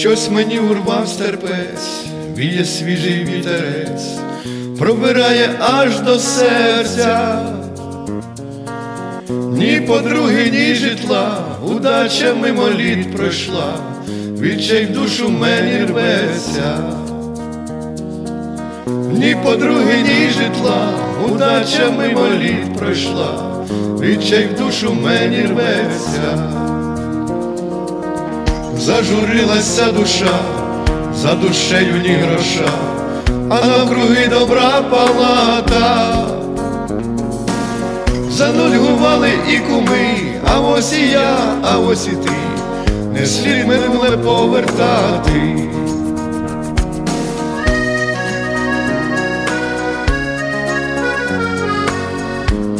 Щось мені урвав терпець, віє свіжий вітерець, пробирає аж до серця. Ні подруги, ні житла, удача мимо літ пройшла, відчай в душу мені рветься. Ні подруги, ні житла, удача мимо літ пройшла, відчай в душу мені рветься. Зажурилася душа, за душею ні гроша, а навкруги добра палата. Занудьгували і куми, а ось і я, а ось і ти, не слід минуле повертати.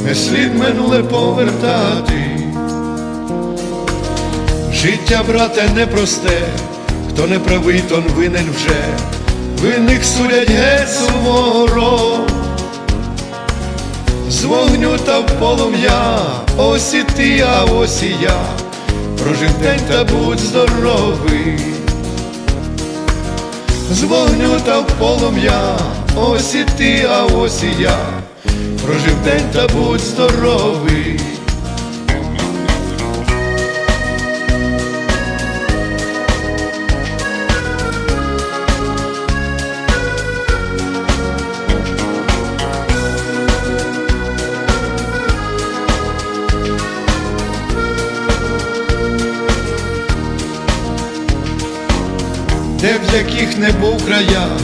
Не слід минуле повертати. Життя, брате, непросте, хто не правий, тон винен вже, винних судять геть суворо. З вогню та полум'я, ось і ти, а ось і я, прожив день та будь здоровий. З вогню та полум'я, ось і ти, а ось і я, прожив день та будь здоровий. Де в яких не був краях,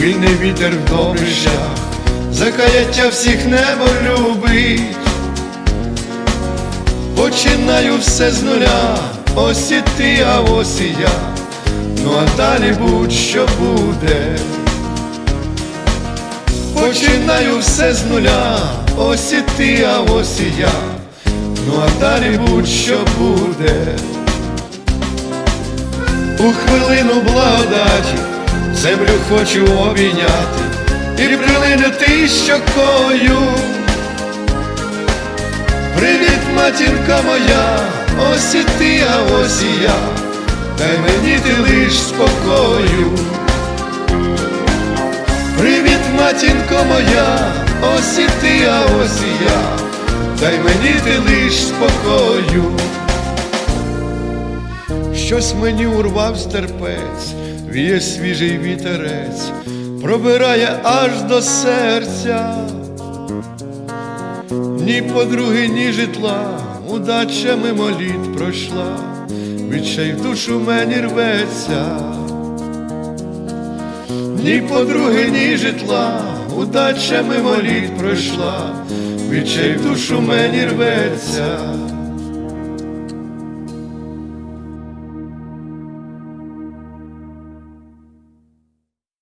вільний вітер в добрий шлях, закаяття всіх небо любить, починаю все з нуля, ось і ти, а ось і я, ну а далі будь-що буде. Починаю все з нуля, ось і ти, а ось і я, ну а далі будь-що буде. У хвилину благодаті землю хочу обійняти і прилинути щокою. Привіт, матінка моя, ось і ти, а ось і я, дай мені ти лиш спокою. Привіт, матінко моя, ось і ти, а ось і я, дай мені ти лиш спокою. Щось мені урвав терпець, віє свіжий вітерець, пробирає аж до серця. Ні подруги, ні житла, удача мимо літ пройшла, відчай в душу мені рветься. Ні подруги, ні житла, удача мимо літ пройшла, відчай в душу мені рветься.